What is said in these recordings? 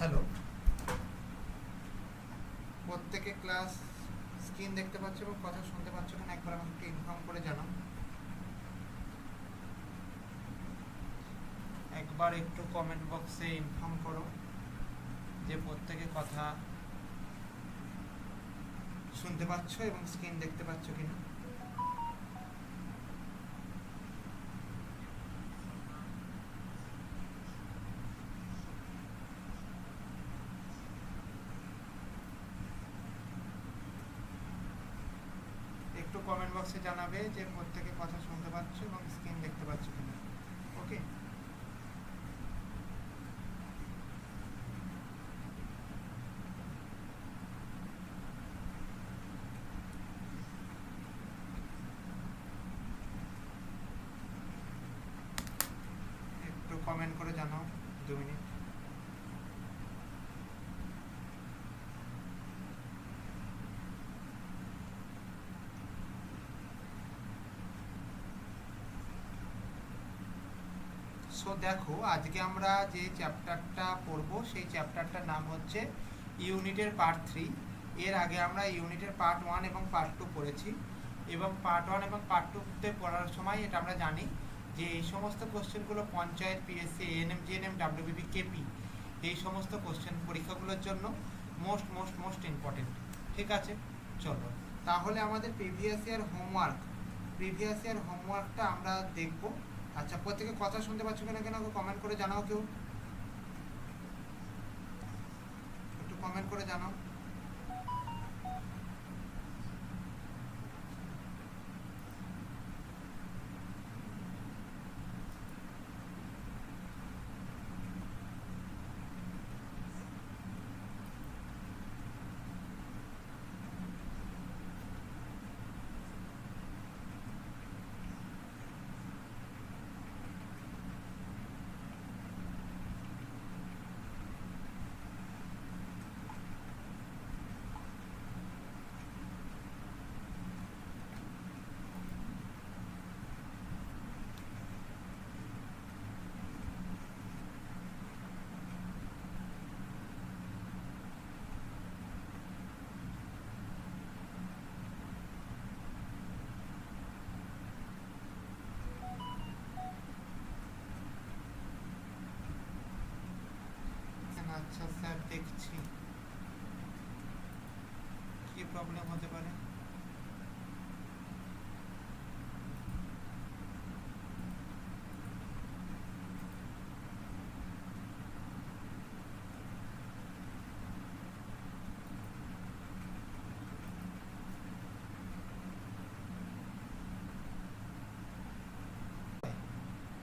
Hello প্রত্যেকে class screen দেখতে পাচ্ছ এবং কথা শুনতে পাচ্ছ কিনা একবার আমাকে ইনফর্ম করে জানাও। একবার একটু কমেন্ট বক্সে ইনফর্ম করো যে প্রত্যেকে কথা শুনতে পাচ্ছ এবং স্ক্রিন দেখতে পাচ্ছ কিনা একটু কমেন্ট বক্সে যে প্রত্যেকে কথা শুনতে পাচ্ছ এবং স্ক্রিন দেখতে পাচ্ছ কিনা। ওকে একটু কমেন্ট করে জানাও, দু মিনিট। সো দেখো, আজকে আমরা যে চ্যাপ্টারটা পড়ব, সেই চ্যাপ্টারটার নাম হচ্ছে ইউনিটের পার্ট থ্রি এর আগে আমরা ইউনিটের পার্ট ওয়ান এবং পার্ট টু পড়েছি। এবং পার্ট ওয়ান এবং পার্ট টুতে পড়ার সময় এটা আমরা জানি যে এই সমস্ত কোশ্চেনগুলো panchayat PSC ANM GNM WBP KP এই সমস্ত কোশ্চেন পরীক্ষাগুলোর জন্য মোস্ট মোস্ট মোস্ট ইম্পর্টেন্ট ঠিক আছে? চলো। তাহলে আমাদের previous year homework previous year হোমওয়ার্কটা আমরা দেখব। আচ্ছা প্রত্যেকে কথা শুনতে পাচ্ছ কিনা কেন? কমেন্ট করে জানাও কেউ। একটু কমেন্ট করে জানাও আচ্ছা স্যার দেখছি। কি প্রবলেম হতে পারে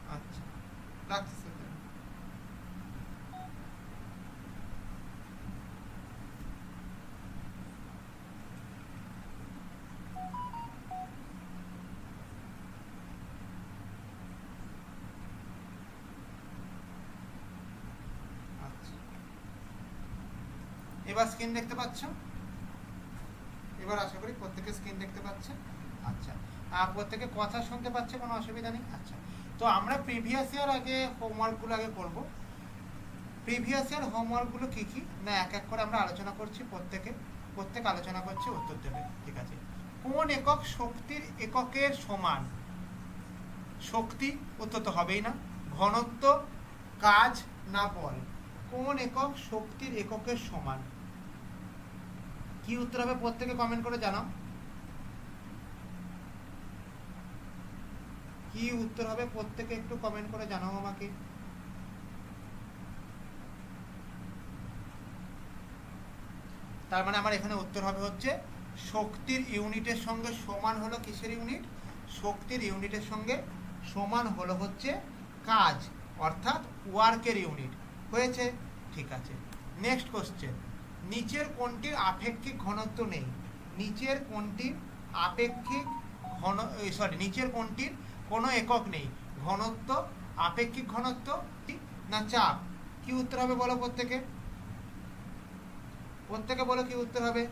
আচ্ছা রাখছি স্যার আচ্ছা এবার স্ক্রিন দেখতে পাচ্ছ? এবার আশা করি প্রত্যেকে স্ক্রিন দেখতে পাচ্ছে। আচ্ছা প্রত্যেকে কথা শুনতে পাচ্ছে, কোনো অসুবিধা নেই? আচ্ছা তো আমরা প্রিভিয়াস ইয়ার আগে হোমওয়ার্কগুলো আগে করব। প্রিভিয়াস ইয়ার হোমওয়ার্কগুলো কী কী? না, এক এক করে আমরা আলোচনা করছি প্রত্যেকে। প্রত্যেক আলোচনা করছি, উত্তর দেবে। ঠিক আছে। কোন একক শক্তির এককের সমান? শক্তি উত্তর তো হবেই না। ঘনত্ব, কাজ না বল। কোন একক শক্তির এককের সমান? কি উত্তর হবে প্রত্যেকে কমেন্ট করে জানাও। কি উত্তর হবে প্রত্যেকে একটু কমেন্ট করে জানাও আমাকে। তার মানে আমার এখানে উত্তর হবে হচ্ছে, শক্তির ইউনিটের সঙ্গে সমান হলো কিসের ইউনিট? শক্তির ইউনিটের সঙ্গে সমান হলো হচ্ছে কাজ, অর্থাৎ ওয়ার্কের ইউনিট। হয়েছে? ঠিক আছে। নেক্সট কোশ্চেন নিচের কোনটির আপেক্ষিক ঘনত্ব নেই। নিচের কোনটির আপেক্ষিক ঘন সরি নিচের কোনটির কোনো একক নেই। ঘনত্ব, আপেক্ষিক ঘনত্ব না, চাপ। কি উত্তর হবে বলো প্রত্যেকে? প্রত্যেকে বলো কি উত্তর হবে?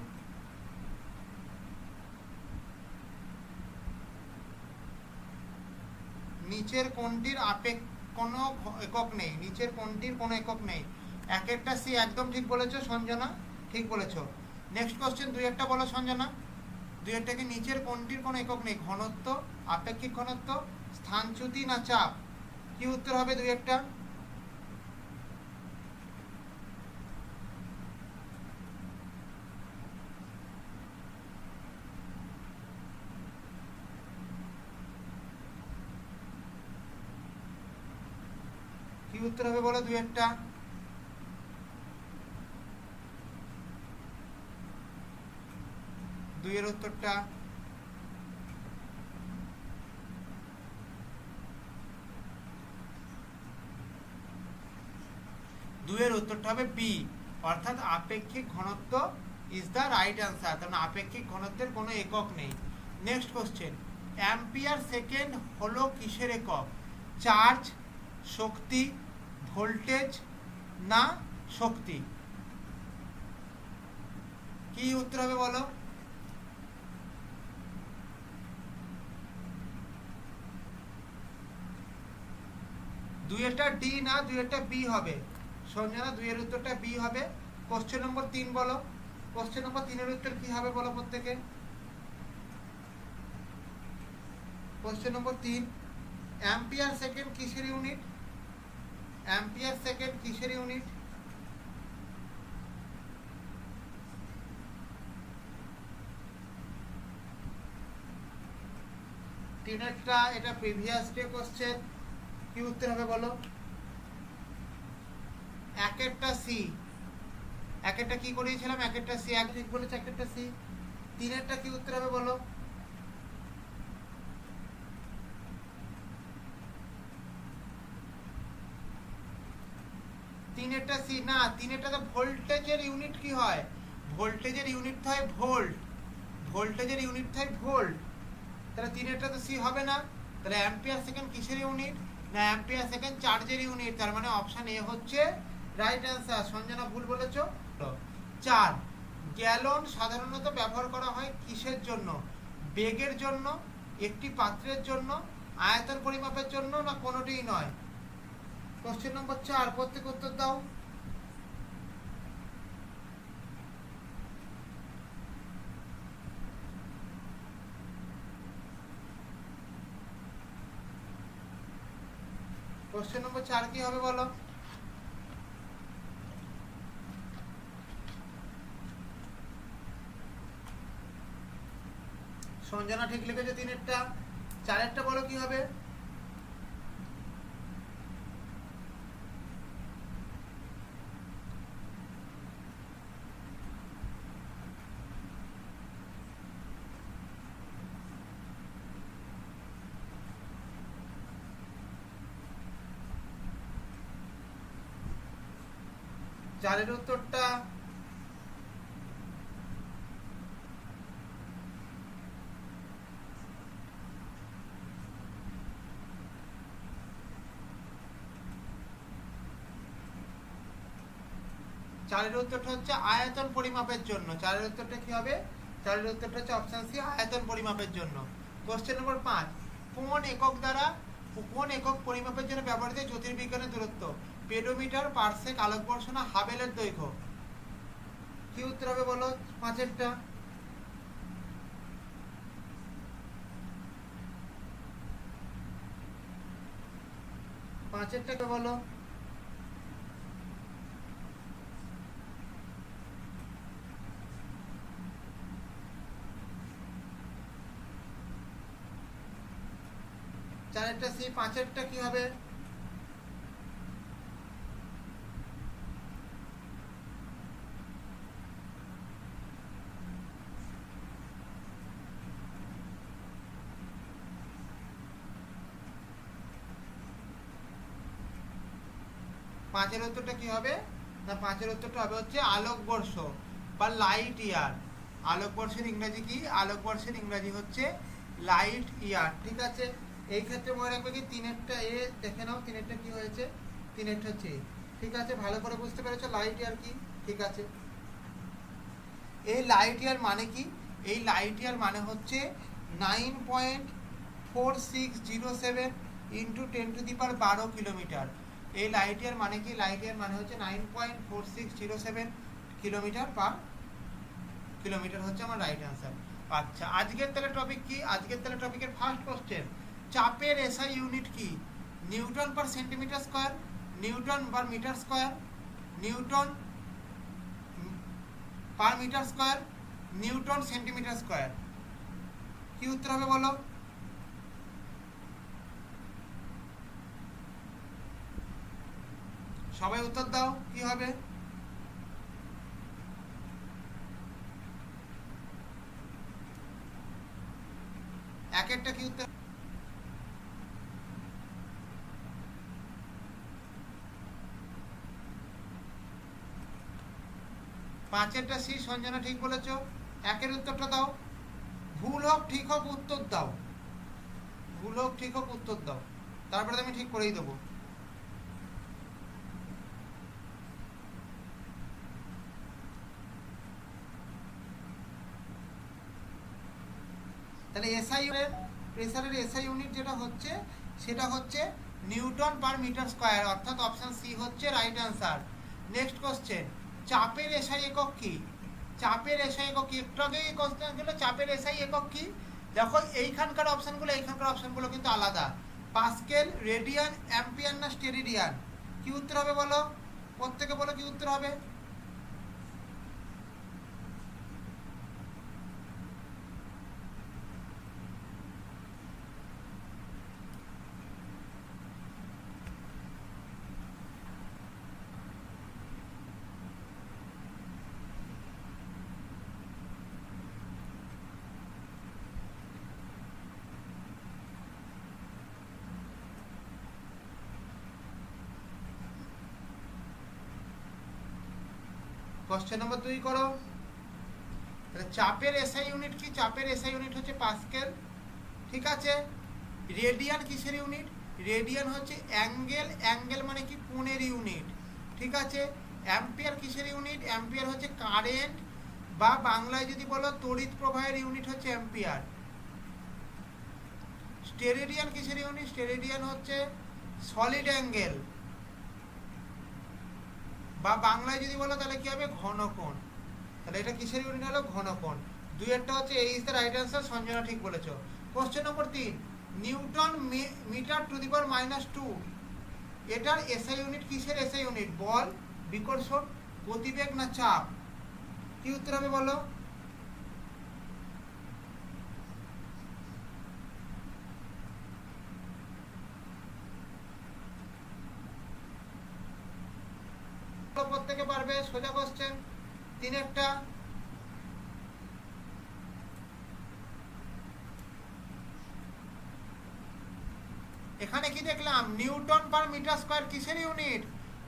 নিচের কোনটির আপেক্ষ, কোনো একক নেই। নিচের কোনটির কোনো একক নেই। এক একটা সি একদম ঠিক বলেছ, সঞ্জনা? ঠিক বলেছ। নেক্সট কোশ্চেন দুই একটা বলো সঞ্জনা। দুই একটা কি নিচের কোনটির কোনো একক নেই? ঘনত্ব, আপেক্ষিক ঘনত্ব স্থানচ্যুতি না চাপ? কি উত্তর হবে দুই একটা? কি উত্তর হবে বলো দুই একটা? দুইয়ের উত্তরটা? দুইয়ের উত্তরটা হবে বি অর্থাৎ আপেক্ষিক ঘনত্ব ইজ দ্য রাইট অ্যান্সার কারণ আপেক্ষিক ঘনত্বের কোনো একক নেই। নেক্সট কোশ্চেন অ্যাম্পিয়ার সেকেন্ড হলো কিসের একক? চার্জ শক্তি ভোল্টেজ না শক্তি? কি উত্তর হবে বলো? দুইয়েরটা ডি না দুইয়েরটা বি হবে। সঞ্জনা দুইয়ের উত্তরটা বি হবে। কোশ্চেন নম্বর তিন বলো। কোশ্চেন নম্বর তিনের উত্তর কি হবে বলো প্রত্যেকে? কোশ্চেন নম্বর তিন। অ্যাম্পিয়ার সেকেন্ড কিসের ইউনিট অ্যাম্পিয়ার সেকেন্ড কিসের ইউনিট তিনেরটা, এটা প্রিভিয়াস ডে কোশ্চেন কি উত্তর হবে বলো? এক একটা সি এক একটা কি করিয়েছিলাম? এক একটা সি এক ঠিক বলেছে এক একটা সি তিনেরটা কি উত্তর হবে বলো? তিনেরটা সি না তিনেরটা তো ভোল্টেজের ইউনিট কি হয়? ভোল্টেজের ইউনিট হয় ভোল্ট ভোল্টেজের ইউনিট হয় ভোল্ট তাহলে তিনেরটা তো সি হবে না? তাহলে অ্যাম্পিয়ার সেকেন্ড কিসের ইউনিট না অ্যাম্পিয়ার সেকেন্ড চার্জের ইউনিট তার মানে অপশন এ হচ্ছে রাইট অ্যান্সার সঞ্জনা ভুল বলেছ? চার গ্যালন সাধারণত ব্যবহার করা হয় কিসের জন্য? বেগের জন্য একটি পাত্রের জন্য আয়তন পরিমাপের জন্য না কোনোটিই নয়? কোশ্চেন নম্বর চার প্রত্যেক উত্তর দাও। কোশ্চেন নম্বর চার কি হবে বলো? সঞ্জনা ঠিক লিখেছে তিনেরটা। চারেরটা বলো কি হবে? চারের উত্তরটা? চারের উত্তরটা হচ্ছে আয়তন পরিমাপের জন্য। চারের উত্তরটা কি হবে? চারের উত্তরটা হচ্ছে অপশন সি আয়তন পরিমাপের জন্য। কোশ্চেন নম্বর পাঁচ, কোন একক দ্বারা, কোন একক পরিমাপের জন্য ব্যবহৃত জ্যোতির্বিজ্ঞানের দূরত্ব? পেডোমিটার পার্সেক আলোকবর্ষ না হাবেলের দৈর্ঘ্য। কি উত্তর হবে বলো পাঁচেরটা? কে বলো। চারেরটা সি, পাঁচেরটা কি হবে? পাঁচের উত্তরটা কি হবে? না, পাঁচের উত্তরটা হবে হচ্ছে আলোকবর্ষ বা লাইট ইয়ার আলোকবর্ষের ইংরাজি কি? আলোকবর্ষের ইংরাজি হচ্ছে লাইট ইয়ার ঠিক আছে? এই ক্ষেত্রে মনে রাখবে কি তিনেরটা এ, দেখে নাও, তিনেরটা কি হয়েছে? তিনেরটা হচ্ছে ঠিক আছে? ভালো করে বুঝতে পেরেছ? লাইট ইয়ার কি? ঠিক আছে। এই লাইট ইয়ার মানে কি? এই লাইট ইয়ার মানে হচ্ছে nine point four six zero seven into ten to the power বারো কিলোমিটার এই লাইট ইয়ার মানে কি? লাইট ইয়ার মানে হচ্ছে nine point four six zero seven kilometre per kilometre হচ্ছে আমার রাইট অ্যান্সার আচ্ছা আজকের তাহলে টপিক কি? আজকের তাহলে টপিকের ফার্স্ট কোশ্চেন চাপের এসআই ইউনিট কি? Newton per centimetre square newton per metre square newton per metre square newton centimetre square কি উত্তর হবে বলো? সবাই উত্তর দাও, কি হবে? এক একটা কি উত্তর? পাঁচেরটা সি, সঞ্জনা ঠিক বলেছ। একের উত্তরটা দাও। ভুল হোক ঠিক হোক উত্তর দাও। ভুল হোক ঠিক হোক উত্তর দাও। তারপরে আমি ঠিক করেই দেবো। তাহলে এসআই প্রেসারের এসআই ইউনিট যেটা হচ্ছে, সেটা হচ্ছে নিউটন পার মিটার স্কয়ার, অর্থাৎ অপশন সি হচ্ছে রাইট অ্যান্সার নেক্সট কোশ্চেন চাপের এসআই একক কি? চাপের এসআই একক কি? একটু আগেই কোশ্চেন চাপের এসআই একক কি? দেখো, এইখানকার অপশনগুলো এইখানকার অপশনগুলো কিন্তু আলাদা। পাস্কেল, রেডিয়ান, অ্যাম্পিয়ার না স্টেরিডিয়ান? কি উত্তর হবে বলো? প্রত্যেকে বলো কি উত্তর হবে? কোশ্চেন নম্বর দুই করো। চাপের এসআই ইউনিট কি? চাপের এসআই ইউনিট হচ্ছে পাস্কেল ঠিক আছে? রেডিয়ান কিসের ইউনিট রেডিয়ান হচ্ছে অ্যাঙ্গেল অ্যাঙ্গেল মানে কি? কোণের ইউনিট ঠিক আছে? অ্যাম্পিয়ার কিসের ইউনিট অ্যাম্পিয়ার হচ্ছে কারেন্ট বা বাংলায় যদি বলো তড়িৎ প্রবাহের ইউনিট হচ্ছে অ্যাম্পিয়ার স্টেরেডিয়ান কিসের ইউনিট স্টেরেডিয়ান হচ্ছে সলিড অ্যাঙ্গেল বা বাংলায় যদি বলো তাহলে কি হবে? ঘনকোণ। তাহলে এটা কিসের ইউনিট হলো? ঘনকোণ। দুই একটা হচ্ছে এই দ্য রাইট অ্যান্সার সঞ্জনা ঠিক বলেছ। কোশ্চেন নম্বর তিন, newton metre to the power minus two এটার এসআই ইউনিট কিসের এসআই ইউনিট বল বিকর্ষণ গতিবেগ না চাপ? কি উত্তর হবে বলো প্রত্যেকে পারবে সোজা কোশ্চেন একটা। এখানে কি দেখলাম? নিউটন পার মিটার স্কয়ার কিসের ইউনিট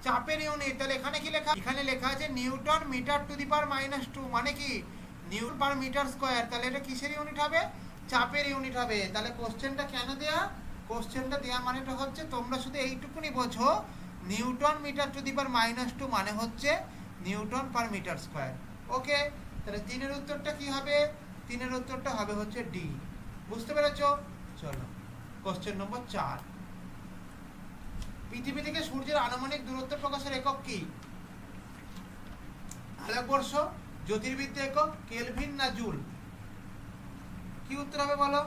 চাপের ইউনিট তাহলে এখানে কি লেখা? এখানে লেখা আছে newton metre to the power minus two মানে কি? নিউটন পার মিটার স্কয়ার তাহলে এটা কিসের ইউনিট হবে? চাপের ইউনিট হবে। তাহলে কোশ্চেনটা কেন দেয়া? কোশ্চেনটা দেয়া মানেটা হচ্ছে তোমরা শুধু এইটুকুনি বোঝো। Newton metre to the power minus two মানে হচ্ছে newton per metre square. Okay? তাহলে তিনের উত্তরটা কি হবে? তিনের উত্তরটা হবে হচ্ছে ডি। বুঝতে পেরেছ? চলো কোশ্চেন নম্বর চার। পৃথিবী থেকে সূর্যের আনুমানিক দূরত্ব প্রকাশের একক কি? আলোকবর্ষ, জ্যোতির্বিদ্যা একক, কেলভিন না জুল? কি উত্তর হবে বলো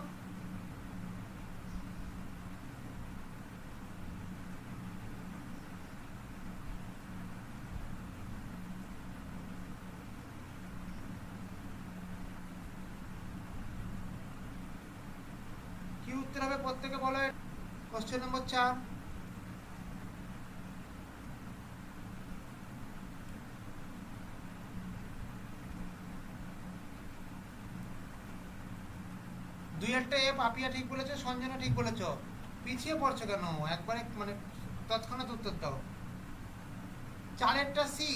কি উত্তর হবে প্রত্যেকে বলো কোশ্চেন নম্বর চার। দুই একটা এ, পাপিয়া ঠিক বলেছ, সঞ্জনা ঠিক বলেছ। পিছিয়ে পড়ছো কেন? একবারে মানে তৎক্ষণাৎ উত্তর দাও। চারেরটা সি।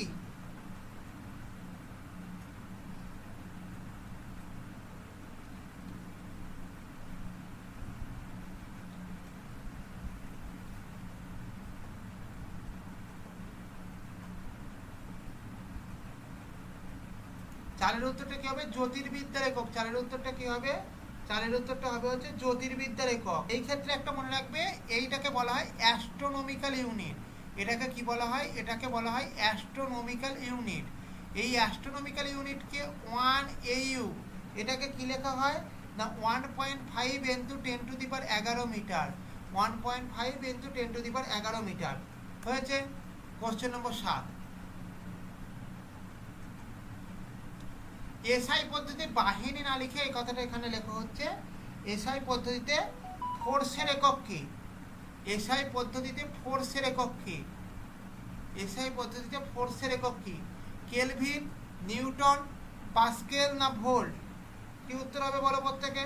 চারের উত্তরটা কি হবে? জ্যোতির্বিদ্যার একক। চারের উত্তরটা কি হবে? চারের উত্তরটা হবে হচ্ছে জ্যোতির্বিদ্যার একক। এই ক্ষেত্রে একটা মনে রাখবে, এইটাকে বলা হয় অ্যাস্ট্রোনমিক্যাল ইউনিট। এটাকে কি বলা হয়? এটাকে বলা হয় অ্যাস্ট্রোনমিক্যাল ইউনিট। এই অ্যাস্ট্রোনমিক্যাল ইউনিটকে ওয়ান এইউ এটাকে কি লেখা হয়? না, one point five into ten to the power এগারো metre. One point five into ten to the power এগারো মিটার। হয়েছে? কোশ্চেন নম্বর সাত। এসআই পদ্ধতি বাহিনী না লিখে এই কথাটা এখানে লেখা হচ্ছে। এসআই পদ্ধতিতে ফোর্সের একক কি? এসআই পদ্ধতিতে ফোর্সের একক কি? এসআই পদ্ধতিতে ফোর্সের একক কি? কেলভিন, নিউটন, পাস্কেল না ভোল্ট? কি উত্তর হবে বলো প্রত্যেকে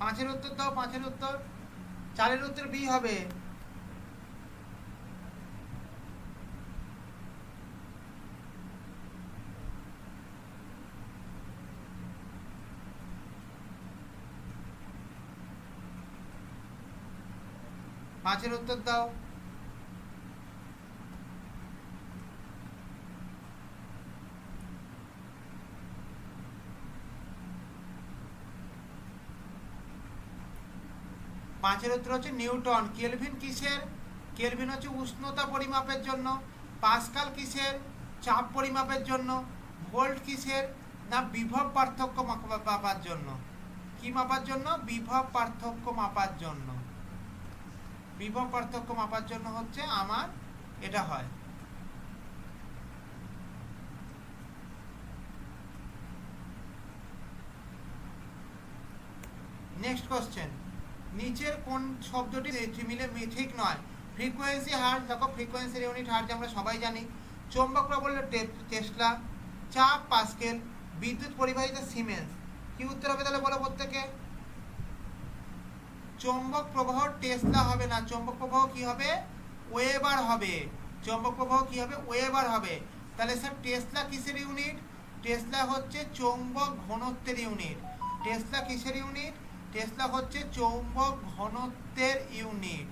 পাঁচের উত্তর দাও পাঁচের উত্তর। চারের উত্তর বি হবে। পাঁচের উত্তর দাও। পাঁচের উত্তর হচ্ছে নিউটন। কেলভিন কিসের? কেলভিন হচ্ছে উষ্ণতা পরিমাপের জন্য। পাস্কাল কিসের? চাপ পরিমাপের জন্য। ভোল্ট কিসের? না বিভব পার্থক্য মাপ- মাপার জন্য। কি মাপার জন্য? বিভব পার্থক্য মাপার জন্য। বিভব পার্থক্য মাপার জন্য হচ্ছে আমার এটা হয়। নেক্সট কোশ্চেন নিচের কোন শব্দটি মিলে ঠিক নয়। ফ্রিকোয়েন্সি হার, দেখো ফ্রিকোয়েন্সির ইউনিট হার যে আমরা সবাই জানি। চৌম্বক প্রবল টেসলা, চাপ পাস্কেল বিদ্যুৎ পরিবাহিত সিমেন্স কি উত্তর হবে তাহলে বলো প্রত্যেকে? চৌম্বক প্রবাহ টেসলা হবে না। চৌম্বক প্রবাহ কি হবে? ওয়েবার হবে। চৌম্বক প্রবাহ কি হবে? ওয়েবার হবে। তাহলে স্যার টেসলা কিসের ইউনিট টেসলা হচ্ছে চৌম্বক ঘনত্বের ইউনিট টেসলা কিসের ইউনিট টেসলা হচ্ছে চৌম্বক ঘনত্বের ইউনিট।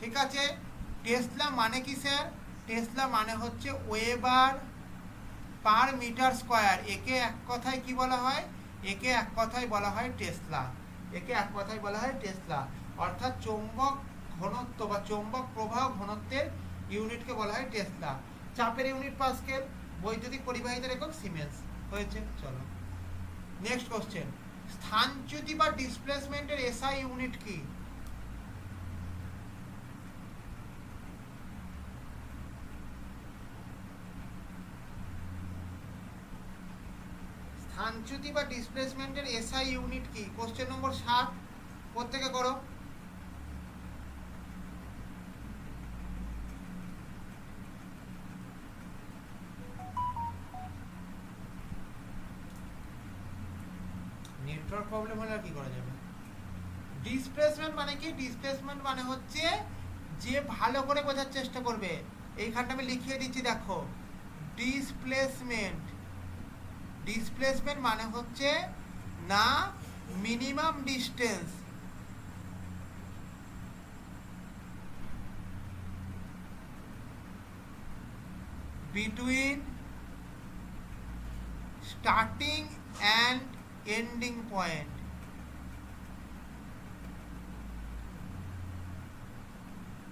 ঠিক আছে? টেসলা মানে কি, স্যার? টেসলা মানে হচ্ছে ওয়েবার পার মিটার স্কয়ার। একে এক কথায় কি বলা হয়? একে এক কথায় বলা হয় টেসলা। একে এক কথায় বলা হয় টেসলা। অর্থাৎ চৌম্বক ঘনত্ব বা চৌম্বক প্রবাহ ঘনত্বের ইউনিটকে বলা হয় টেসলা। চাপের ইউনিট পাস্কেল বৈদ্যুতিক পরিবাহিতার একক সিমেন্স। হয়েছে? চলো। Next question. স্থানচ্যুতি বা ডিসপ্লেসমেন্টের এসআই ইউনিট কি? স্থানচ্যুতি বা ডিসপ্লেসমেন্টের এসআই ইউনিট কি? কোশ্চেন নম্বর সাত প্রত্যেকে করো? নেটওয়ার্ক প্রবলেম হলে আর কি করা যাবে? ডিসপ্লেসমেন্ট মানে কি? ডিসপ্লেসমেন্ট মানে হচ্ছে যে ভালো করে বোঝার চেষ্টা করবে। এইখানটা আমি লিখিয়ে দিচ্ছি, দেখো। ডিসপ্লেসমেন্ট ডিসপ্লেসমেন্ট মানে হচ্ছে না minimum distance between starting and ending point.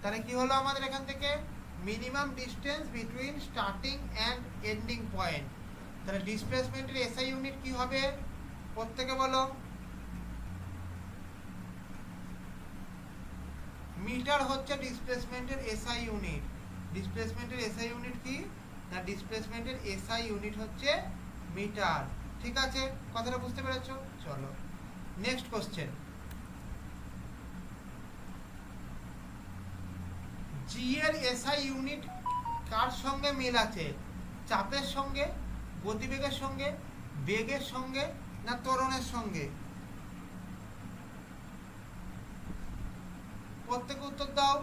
তাহলে কি হলো আমাদের এখান থেকে? Minimum distance between starting and ending point তাহলে ডিসপ্লেসমেন্টের এসআই ইউনিট কি হবে? প্রত্যেকে বলো। মিটার হচ্ছে ডিসপ্লেসমেন্টের এসআই ইউনিট ডিসপ্লেসমেন্টের এসআই ইউনিট কি? না ডিসপ্লেসমেন্টের এসআই ইউনিট হচ্ছে মিটার ঠিক আছে? কথাটা বুঝতে পেরেছ? চলো। নেক্সট কোশ্চেন জি এর এসআই ইউনিট কার সঙ্গে মিল আছে? চাপের সঙ্গে, গতিবেগের সঙ্গে, বেগের সঙ্গে না ত্বরণের সঙ্গে? প্রত্যেকে উত্তর দাও।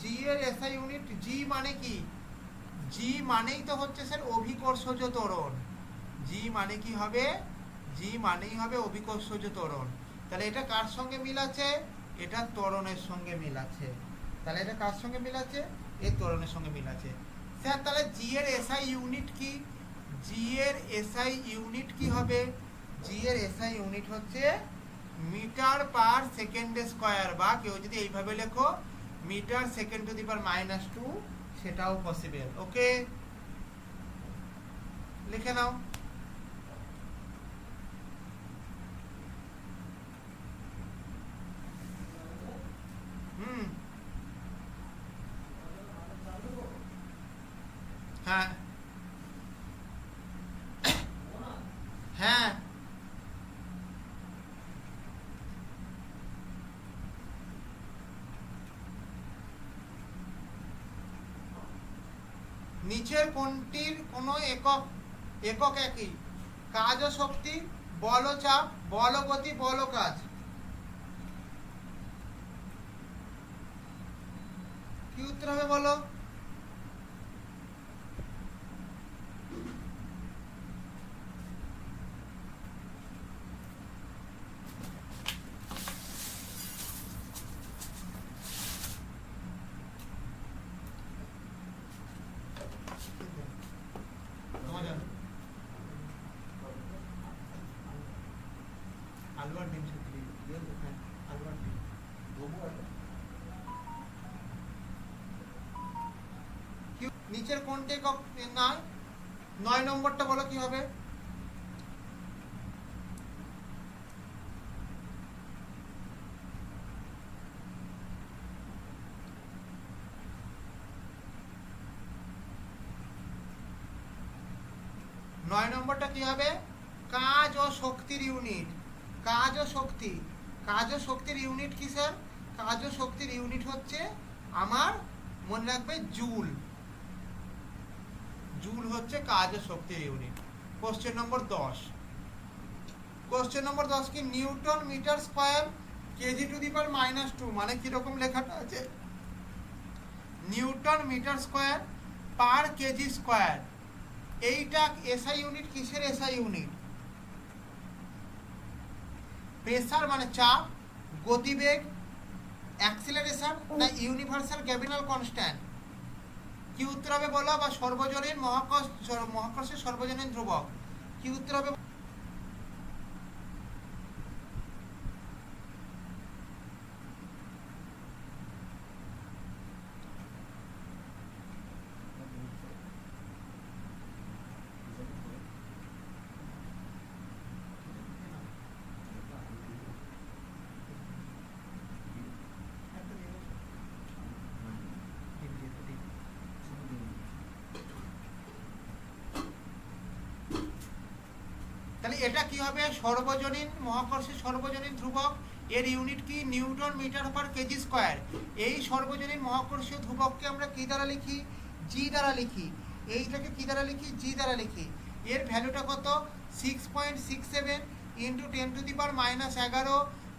জি এর এসআই ইউনিট জি মানে কি? জি মানেই তো হচ্ছে স্যার অভিকর্ষজ ত্বরণ। জি মানে কি হবে? জি মানেই হবে অভিকর্ষজ ত্বরণ। তাহলে এটা কার সঙ্গে মিল আছে এটা ত্বরণের সঙ্গে মিল আছে তাহলে এটা কার সঙ্গে মিল আছে এর ত্বরণের সঙ্গে মিল আছে স্যার, তাহলে জি এর এসআই ইউনিট কি? জি এর এসআই ইউনিট কি হবে? জি এর এসআই ইউনিট হচ্ছে মিটার পার সেকেন্ড স্কোয়ার বা কেউ যদি এইভাবে লেখো, metre second to the power minus two, সেটাও পসিবল ওকে লিখে নাও হুম হ্যাঁ হ্যাঁ নিচের কোনটির কোনো একক একক একই। কাজ ও শক্তি, বল চাপ, বল গতি, বল কাজ। কি উত্তর হবে বলো তোমার জানো? আলু আর ডিম সেদ্ধ দিয়ে দিও। হ্যাঁ, আলু আর ডিম। কি- নিচের কোনটি একক না নয় নম্বরটা বলো কি হবে? নয় নম্বরটা কি হবে কাজ ও শক্তির ইউনিট কাজ ও শক্তি। কাজ ও শক্তির ইউনিট কি স্যার কাজ ও শক্তির ইউনিট হচ্ছে আমার, মনে রাখবে জুল জুল হচ্ছে কাজ ও শক্তির ইউনিট কোশ্চেন নম্বর দশ। কোশ্চেন নম্বর দশ কি, newton metre square KG to the power minus two মানে কীরকম লেখাটা আছে? Newton metre square per KG square এইটা এসআই ইউনিট কিসের এসআই ইউনিট প্রেসার মানে চাপ, গতিবেগ অ্যাক্সিলারেশন না ইউনিভার্সাল ক্যাপিটাল কনস্ট্যান্ট কি উত্তর হবে বলো? বা সর্বজনীন মহাকর্ষ মহাকর্ষের সর্বজনীন ধ্রুবক। কি উত্তর হবে তাহলে এটা কি হবে? সর্বজনীন, মহাকর্ষের সর্বজনীন ধ্রুবক, এর ইউনিট কি? Newton metre per KG square এই সর্বজনীন মহাকর্ষীয় ধ্রুবককে আমরা কি দ্বারা লিখি? জি দ্বারা লিখি। এইটাকে কি দ্বারা লিখি? জি দ্বারা লিখি। এর ভ্যালুটা কত? Six point six seven into ten to the power minus এগারো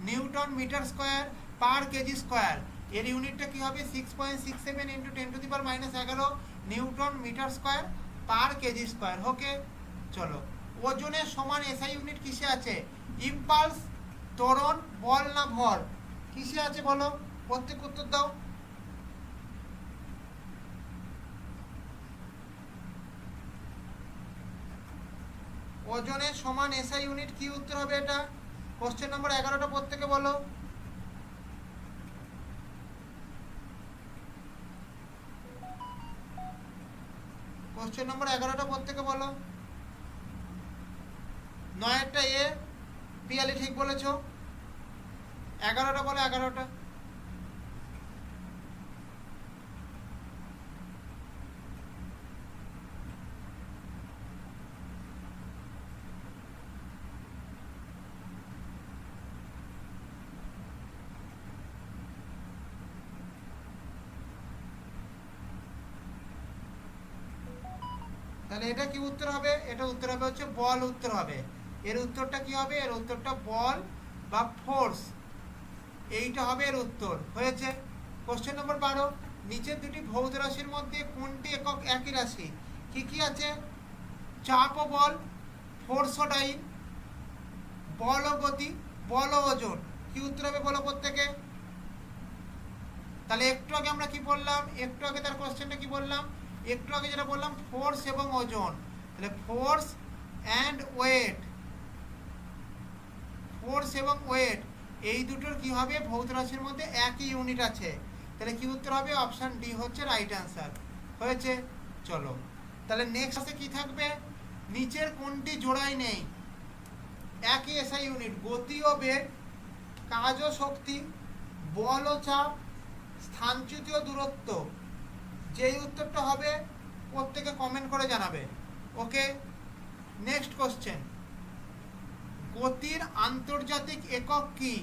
newton metre square per KG square এর ইউনিটটা কি হবে? Six point six seven into ten to the power minus এগারো newton metre square per KG square okay চলো। ওজনের সমান SI unit কিসে আছে? ইম্পালস ত্বরণ, বল না ভর। কিসে আছে বলো? প্রত্যেক উত্তর দাও। ওজনের সমান এসআই ইউনিট কি উত্তর হবে এটা? কোশ্চেন নম্বর এগারোটা প্রত্যেকে বলো। কোশ্চেন নম্বর এগারোটা প্রত্যেকে বলো। নয়েরটা এ পিয়ালি ঠিক বলেছ। এগারোটা বলো, এগারোটা। তাহলে এটা কি উত্তর হবে? এটা উত্তর হবে হচ্ছে বল উত্তর হবে। এর উত্তরটা কি হবে? এর উত্তরটা বল বা ফোর্স এইটা হবে এর উত্তর। হয়েছে? কোশ্চেন নম্বর বারো। নিচের দুটি ভৌত রাশির মধ্যে কোনটি একক একই রাশি? কি কি আছে? চাপ ও বল ফোর্স ও ডাইন, বল ও গতি, বল ও ওজন। কি উত্তর হবে বলো প্রত্যেকে? তাহলে একটু আগে আমরা কি বললাম? একটু আগে তার কোশ্চেনটা কি বললাম? একটু আগে যেটা বললাম ফোর্স এবং ওজন। তাহলে ফোর্স অ্যান্ড ওয়েট ফোর্স এবং ওয়েট এই দুটোর কি হবে? ভৌত রাশির মধ্যে একই ইউনিট আছে। তাহলে কি উত্তর হবে? অপশান ডি হচ্ছে রাইট অ্যান্সার হয়েছে? চলো। তাহলে নেক্সট আছে কি থাকবে? নিচের কোনটি জোড়াই নেই? একই এসআই ইউনিট গতি ও বেগ, কাজ ও শক্তি, বল ও চাপ স্থানচ্যুতি ও দূরত্ব। যেই উত্তরটা হবে, প্রত্যেকে কমেন্ট করে জানাবে। ওকে নেক্সট কোশ্চেন গতির আন্তর্জাতিক একক কি?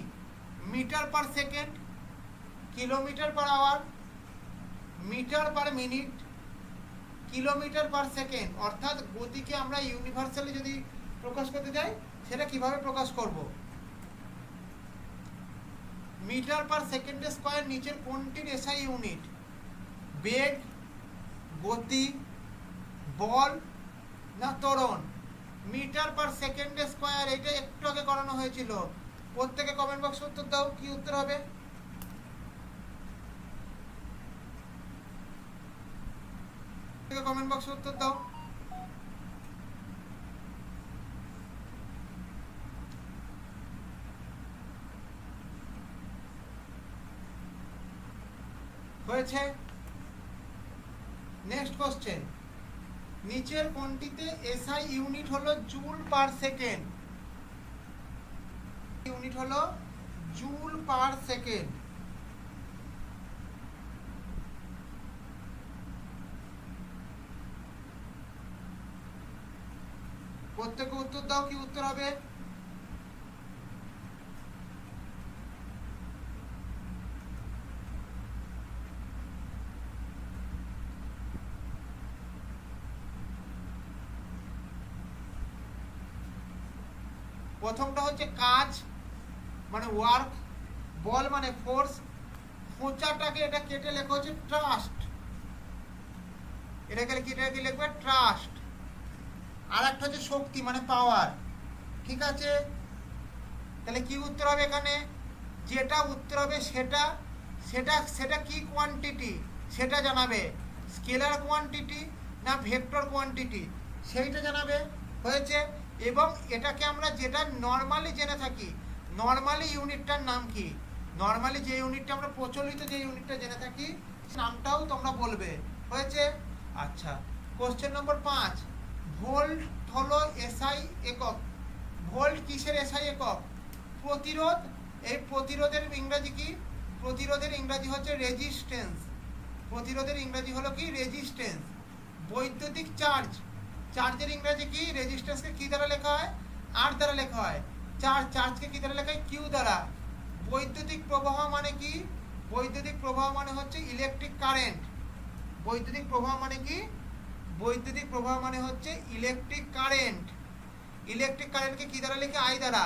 Metre per second, kilometre per hour, metre per minute, kilometre per second. অর্থাৎ গতিকে আমরা ইউনিভার্সালি যদি প্রকাশ করতে যাই, সেটা কীভাবে প্রকাশ করব? মিটার পার সেকেন্ড স্কোয়ার নিচের কোনটির এসআই ইউনিট? বেগ, গতি, বল, না ত্বরণ? মিটার পার সেকেন্ড স্কোয়ার, এটা একটু আগে করানো হয়েছিল। প্রত্যেকে কমেন্ট বক্সে উত্তর দাও, কি উত্তর হবে? কমেন্ট বক্সে উত্তর দাও। হয়েছে। নেক্সট কোশ্চেন নিচের কোনটিতে এসআই ইউনিট হলো জুল পার সেকেন্ড। ইউনিট হলো জুল পার সেকেন্ড। প্রত্যেকে উত্তর দাও, কি উত্তর হবে প্রথমটা হচ্ছে কাজ মানে ওয়ার্ক বল মানে ফোর্স খোঁচাটাকে এটা কেটে লেখা হচ্ছে ট্রাস্ট এটাকে কেটে কি লিখবে? ট্রাস্ট আর একটা হচ্ছে শক্তি মানে পাওয়ার ঠিক আছে? তাহলে কি উত্তর হবে এখানে? যেটা উত্তর হবে সেটা সেটা সেটা কি কোয়ান্টিটি সেটা জানাবে। স্কেলার কোয়ান্টিটি না ভেক্টর কোয়ান্টিটি সেইটা জানাবে। হয়েছে? এবং এটাকে আমরা যেটা নর্মালি জেনে থাকি নর্মালি ইউনিটটার নাম কি? নর্মালি যে ইউনিটটা আমরা প্রচলিত যে ইউনিটটা জেনে থাকি, নামটাও তোমরা বলবে। হয়েছে? আচ্ছা কোশ্চেন নম্বর পাঁচ। ভোল্ট হলো এসআই একক। ভোল্ট কিসের এসআই একক? প্রতিরোধ, এই প্রতিরোধের ইংরাজি কি? প্রতিরোধের ইংরাজি হচ্ছে রেজিস্ট্যান্স প্রতিরোধের ইংরাজি হলো কি? রেজিস্ট্যান্স বৈদ্যুতিক চার্জ চার্জের ইংরাজি কি? রেজিস্ট্যান্সকে কি দ্বারা লেখা হয়? আর দ্বারা লেখা হয়। চার্জ চার্জকে কি দ্বারা লেখা হয়? কিউ দ্বারা। বৈদ্যুতিক প্রবাহ মানে কি? বৈদ্যুতিক প্রবাহ মানে হচ্ছে ইলেকট্রিক কারেন্ট বৈদ্যুতিক প্রবাহ মানে কি? বৈদ্যুতিক প্রবাহ মানে হচ্ছে ইলেকট্রিক কারেন্ট ইলেকট্রিক কারেন্টকে কি দ্বারা লেখে? আই দ্বারা।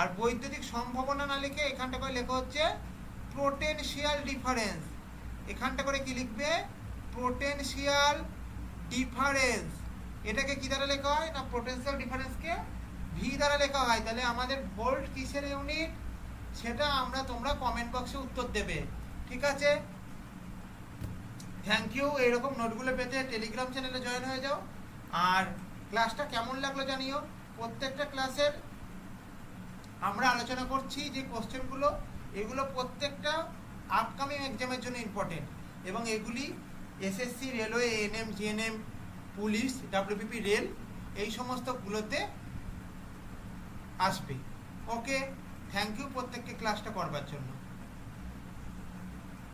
আর বৈদ্যুতিক সম্ভাবনা না লিখে এখানটা করে লেখা হচ্ছে পোটেনশিয়াল ডিফারেন্স এখানটা করে কি লিখবে? পোটেনশিয়াল ডিফারেন্স এটাকে কি দ্বারা লেখা হয়? না পোটেনশিয়াল ডিফারেন্সকে ভি দ্বারা লেখা হয়? তাহলে আমাদের ভোল্ট কিসের ইউনিট সেটা আমরা তোমরা কমেন্ট বক্সে উত্তর দেবে। ঠিক আছে? থ্যাংক ইউ এইরকম নোটগুলো পেতে টেলিগ্রাম চ্যানেলে জয়েন হয়ে যাও। আর ক্লাসটা কেমন লাগল জানিও? প্রত্যেকটা ক্লাসের আমরা আলোচনা করছি যে কোশ্চেনগুলো এগুলো প্রত্যেকটা আপকামিং এক্সামের জন্য ইম্পর্টেন্ট এবং এগুলি SSC railway ANM GNM police WPP rail এই সমস্তগুলোতে আসবে। ওকে থ্যাংক ইউ প্রত্যেককে ক্লাসটা করবার জন্য।